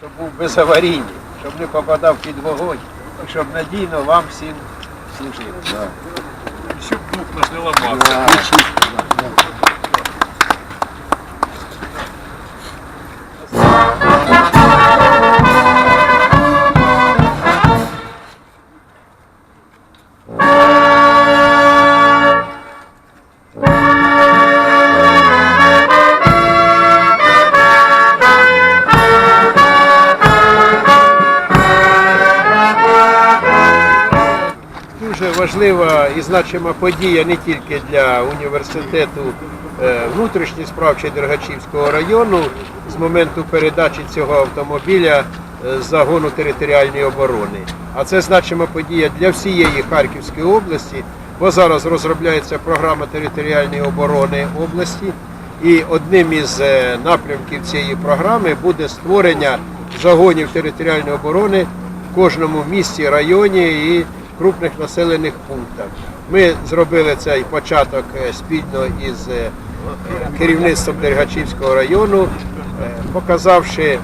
щоб був безаварійний, щоб не попадав під вогонь і щоб надійно вам всім служив. Щоб дух нас не ламався. Дуже важлива і значима подія не тільки для університету е, внутрішніх справ Дергачівського району з моменту передачі цього автомобіля е, загону територіальної оборони, а це значима подія для всієї Харківської області, бо зараз розробляється програма територіальної оборони області. І одним із е, напрямків цієї програми буде створення загонів територіальної оборони в кожному місті, районі і крупних населених пунктах. Ми зробили цей початок е, спільно із е, керівництвом Дергачівського району, е, показавши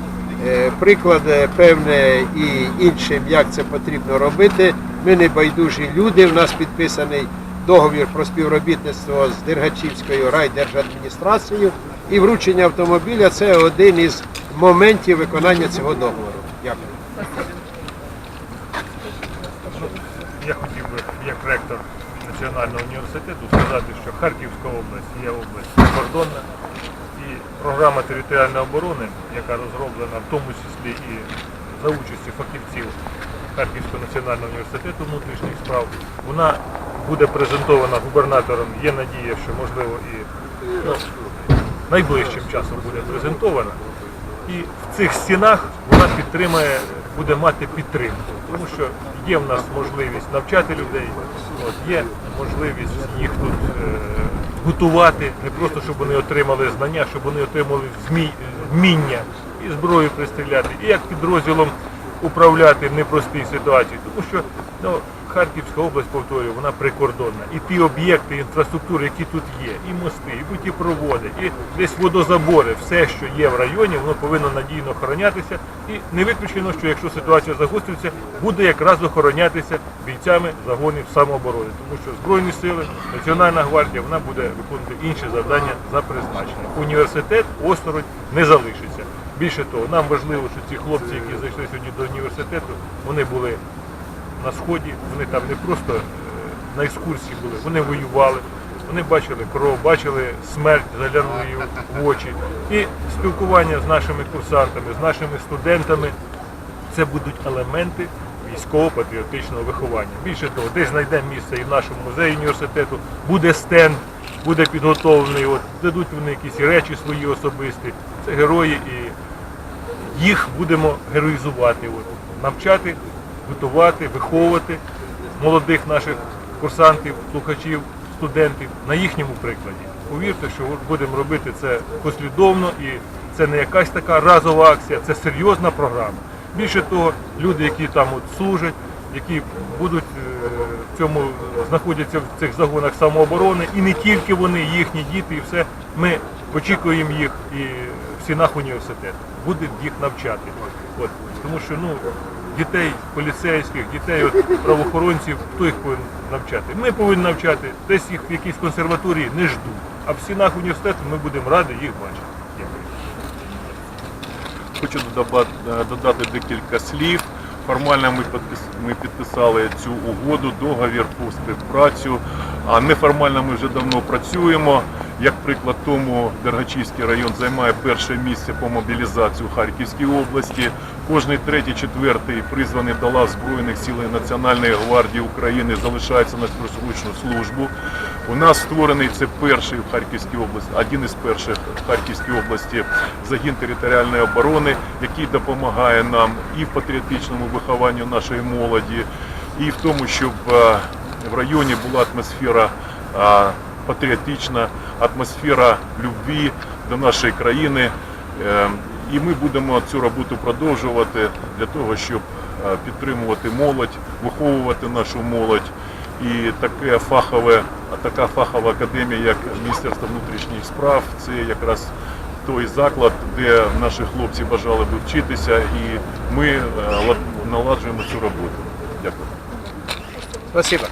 приклад певне і іншим, як це потрібно робити. Ми не байдужі люди. У нас підписаний договір про співробітництво з Дергачівською райдержадміністрацією. І вручення автомобіля це один із моментів виконання цього договору. Дякую. Я хотів би, як ректор Національного університету, сказати, що Харківська область є область кордонна і програма територіальної оборони, яка розроблена в тому числі і за участі фахівців Харківського національного університету внутрішніх справ, вона буде презентована губернатором. Є надія, що можливо і ну, найближчим часом буде презентована. І в цих стінах вона підтримає, буде мати підтримку, тому що є в нас можливість навчати людей, от, є можливість їх тут е, готувати, не просто щоб вони отримали знання, щоб вони отримали вміння і зброю пристріляти, і як підрозділом управляти в непростій ситуації, тому що ну, Харківська область, повторюю, вона прикордонна. І ті об'єкти інфраструктури, які тут є, і мости, і путіпроводи, і десь водозабори, все, що є в районі, воно повинно надійно охоронятися. І не виключено, що якщо ситуація загостриться, буде якраз охоронятися бійцями загонів самооборони. Тому що Збройні сили, Національна гвардія, вона буде виконувати інші завдання за призначенням. Університет осторонь не залишиться. Більше того, нам важливо, що ці хлопці, які зайшли сьогодні до університету, вони були на сході, вони там не просто е, на екскурсії були, вони воювали, вони бачили кров, бачили смерть, заглянули її в очі. І спілкування з нашими курсантами, з нашими студентами це будуть елементи військово-патріотичного виховання. Більше того, десь знайдемо місце і в нашому музеї університету, буде стенд, буде підготовлений, от, дадуть вони якісь речі свої особисті. Це герої і їх будемо героїзувати, от, навчати, готувати, виховувати молодих наших курсантів, слухачів, студентів на їхньому прикладі. Повірте, що будемо робити це послідовно і це не якась така разова акція, це серйозна програма. Більше того, люди, які там от служать, які будуть е, в цьому знаходяться в цих загонах самооборони, і не тільки вони, їхні діти, і все. Ми очікуємо їх і в стінах університету. Будемо їх навчати. От. Тому що ну, дітей поліцейських, дітей от, правоохоронців, хто їх повинен навчати? Ми повинні навчати, десь їх в якійсь консерваторії не ждуть. А в стінах університету ми будемо раді їх бачити. Дякую. Хочу е, додати декілька слів. Формально ми підписали цю угоду, договір про співпрацю. А неформально ми вже давно працюємо. Як приклад тому, Дергачівський район займає перше місце по мобілізації у Харківській області. Кожний третій, четвертий призваний до лав Збройних сил Національної гвардії України залишається на срочну службу. У нас створений це перший в Харківській області, один із перших в Харківській області загін територіальної оборони, який допомагає нам і в патріотичному вихованню нашої молоді, і в тому, щоб е, в районі була атмосфера патріотична, атмосфера любві до нашої країни. Е, І ми будемо цю роботу продовжувати для того, щоб е, підтримувати молодь, виховувати нашу молодь. І таке фахове, така фахова академія, як Міністерство внутрішніх справ, це якраз той заклад, де наші хлопці бажали би вчитися, і ми е, наладжуємо цю роботу. Дякую. Спасибо.